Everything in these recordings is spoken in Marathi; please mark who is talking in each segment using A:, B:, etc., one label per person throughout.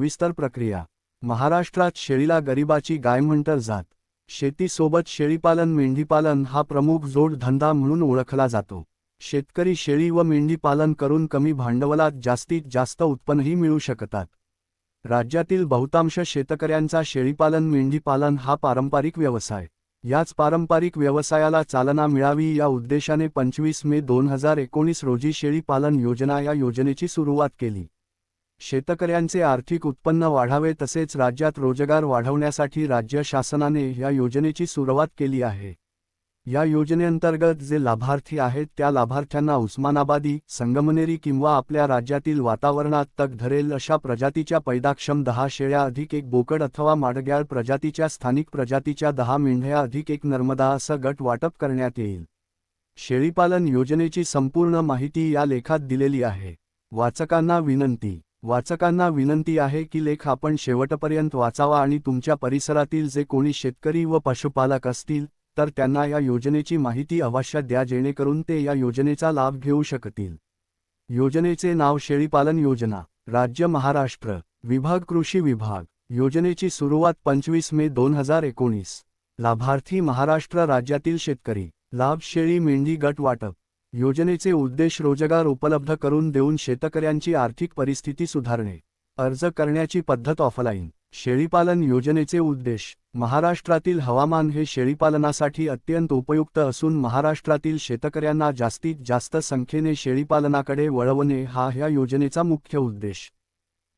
A: विस्तार प्रक्रिया. महाराष्ट्रात शेळीला गरिबाची गाय म्हणतर जात. शेतीसोबत शेळीपालन मेंढीपालन हा प्रमुख जोडधंदा म्हणून ओळखला जातो. शेतकरी शेळी व मेंढीपालन करून कमी भांडवलात जास्तीत जास्त उत्पन्नही मिळू शकतात. राज्यातील बहुतांश शेतकऱ्यांचा शेळीपालन मेंढीपालन हा पारंपरिक व्यवसाय. याच पारंपरिक व्यवसायाला चालना मिळावी या उद्देशाने पंचवीस मे दोन हजार एकोणीस रोजी शेळीपालन योजना या योजनेची सुरुवात केली. शेतकऱ्यांचे आर्थिक उत्पन्न वाढावे तसेच राज्यात रोजगार वाढवण्यासाठी राज्य शासनाने या योजनेची सुरुवात केली आहे. या योजनेअंतर्गत जे लाभार्थी आहेत त्या लाभार्थ्यांना उस्मानाबादी संगमनेरी किंवा आपल्या राज्यातील वातावरणात तग धरेल अशा प्रजातीच्या पैदाक्षम दहा शेळ्या अधिक एक बोकड अथवा माडग्याळ प्रजातीच्या स्थानिक प्रजातीच्या दहा मेंढ्या अधिक एक नर्मदा असं गट वाटप करण्यात येईल. शेळीपालन योजनेची संपूर्ण माहिती या लेखात दिलेली आहे. वाचकांना विनंती. वाचकांना विनंती आहे की लेख आपण शेवटपर्यंत वाचावा आणि तुमच्या परिसरातील जे कोणी शेतकरी व पशुपालक असतील तर त्यांना या योजनेची माहिती अवश्य द्या जेणेकरून ते या योजनेचा लाभ घेऊ शकतील. योजनेचे नाव शेळीपालन योजना राज्य महाराष्ट्र विभाग कृषी विभाग. योजनेची सुरुवात पंचवीस मे दोन हजार एकोणीस. लाभार्थी महाराष्ट्र राज्यातील शेतकरी. लाभ शेळी मेंढी गट वाटप. योजनेचे उद्देश रोजगार उपलब्ध करून देऊन शेतकऱ्यांची आर्थिक परिस्थिती सुधारणे. अर्ज करण्याची पद्धत ऑफलाईन. शेळीपालन योजनेचे उद्देश महाराष्ट्रातील हवामान हे शेळीपालनासाठी अत्यंत उपयुक्त असून महाराष्ट्रातील शेतकऱ्यांना जास्तीत जास्त संख्येने शेळीपालनाकडे वळवणे हा ह्या योजनेचा मुख्य उद्देश.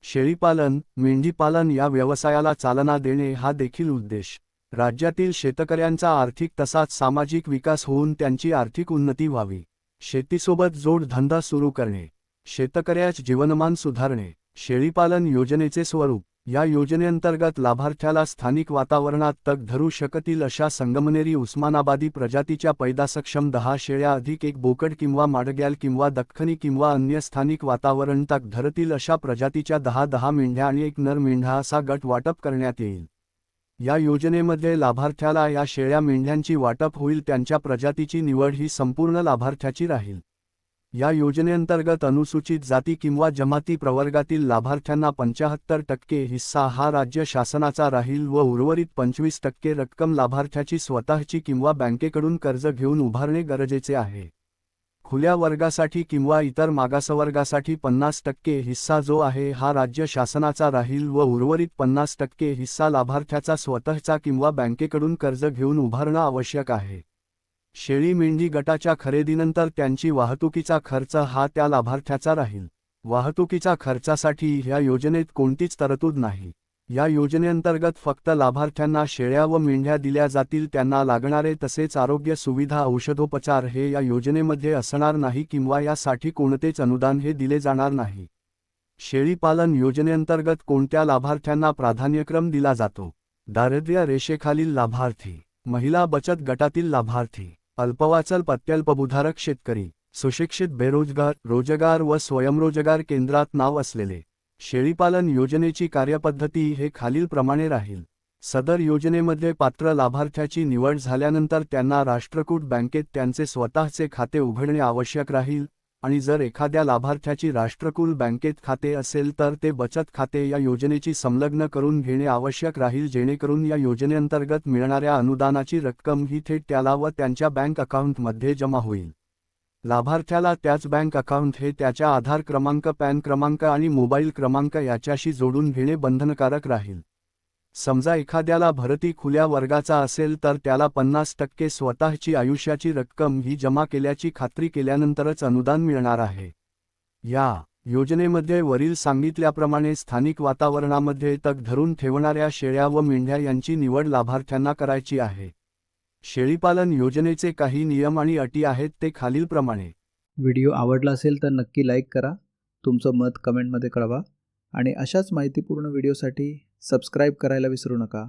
A: शेळीपालन मेंढीपालन या व्यवसायाला चालना देणे हा देखील उद्देश. राज्यातील शेतकऱ्यांचा आर्थिक तसाच सामाजिक विकास होऊन त्यांची आर्थिक उन्नती व्हावी. शेतीसोबत जोडधंदा सुरू करणे शेतकऱ्याच जीवनमान सुधारणे शेळीपालन योजनेचे स्वरूप या योजनेअंतर्गत लाभार्थ्याला स्थानिक वातावरणात तग धरू शकतील अशा संगमनेरी उस्मानाबादी प्रजातीच्या पैदासक्षम दहा शेळ्या अधिक एक बोकड किंवा माडग्याल किंवा दख्खनी किंवा अन्य स्थानिक वातावरण तग धरतील अशा प्रजातीच्या दहा दहा मेंढ्या आणि एक नर मेंढा असा गट वाटप करण्यात येईल. या योजनेमध्ये लाभार्थ्याला या शेळ्या मेंढ्यांची वाटप होईल त्यांच्या प्रजातीची निवड ही संपूर्ण लाभार्थ्याची राहील. या योजनेअंतर्गत अनुसूचित जाती किंवा जमाती प्रवर्गातील लाभार्थ्यांना पंचाहत्तर टक्के हिस्सा हा राज्य शासनाचा राहील व उर्वरित पंचवीस टक्के रक्कम लाभार्थ्याची स्वतःची किंवा बँकेकडून कर्ज घेऊन उभारणे गरजेचे आहे. खुल्या वर्गासाठी किंवा इतर मागासवर्गासाठी पन्नास टक्के हिस्सा जो आहे हा राज्य शासनाचा राहील व उर्वरित पन्नास टक्के हिस्सा लाभार्थ्याचा स्वतःचा किंवा बँकेकडून कर्ज घेऊन उभारणं आवश्यक आहे. शेळी मेंढी गटाच्या खरेदीनंतर त्यांची वाहतुकीचा खर्च हा त्या लाभार्थ्याचा राहील. वाहतुकीचा खर्चासाठी ह्या योजनेत कोणतीच तरतूद नाही. या योजनेअंतर्गत फक्त लाभार्थ्यांना शेळ्या व मेंढ्या दिल्या जातील त्यांना लागणारे तसेच आरोग्य सुविधा औषधोपचार हे या योजनेमध्ये असणार नाही किंवा यासाठी कोणतेच अनुदान हे दिले जाणार नाही. शेळीपालन योजनेअंतर्गत कोणत्या लाभार्थ्यांना प्राधान्यक्रम दिला जातो? दारिद्र्य रेषेखालील लाभार्थी. महिला बचत गटातील लाभार्थी. अल्पवाचल पत्यल्पभूधारक शेतकरी. सुशिक्षित बेरोजगार रोजगार व स्वयंरोजगार केंद्रात नाव असलेले. शेळीपालन योजनेची कार्यपद्धती हे खालीलप्रमाणे राहील. सदर योजनेमध्ये पात्र लाभार्थ्याची निवड झाल्यानंतर त्यांना राष्ट्रकूट बँकेत त्यांचे स्वतःचे खाते उघडणे आवश्यक राहील आणि जर एखाद्या लाभार्थ्याची राष्ट्रकुल बँकेत खाते असेल तर ते बचत खाते या योजनेची संलग्न करून घेणे आवश्यक राहील जेणेकरून या योजनेअंतर्गत मिळणाऱ्या अनुदानाची रक्कम ही थेट त्याला व त्यांच्या बँक अकाउंटमध्ये जमा होईल. लाभार्थ्याला त्याच बँक अकाउंट हे त्याच्या आधार क्रमांक पॅन क्रमांक आणि मोबाईल क्रमांक याच्याशी जोडून घेणे बंधनकारक राहील. समजा एखाद्याला भरती खुल्या वर्गाचा असेल तर त्याला पन्नास टक्के स्वतःची आयुष्याची रक्कम ही जमा केल्याची खात्री केल्यानंतरच अनुदान मिळणार आहे. या योजनेमध्ये वरील सांगितल्याप्रमाणे स्थानिक वातावरणामध्ये तग धरून ठेवणाऱ्या शेळ्या व मेंढ्या यांची निवड लाभार्थ्यांना करायची आहे. शेळीपालन योजनेचे काही नियम आणि अटी आहेत ते खालीलप्रमाणे.
B: व्हिडिओ आवडला असेल तर नक्की लाईक करा तुमचं मत कमेंटमध्ये कळवा आणि अशाच माहितीपूर्ण व्हिडिओसाठी सबस्क्राईब करायला विसरू नका.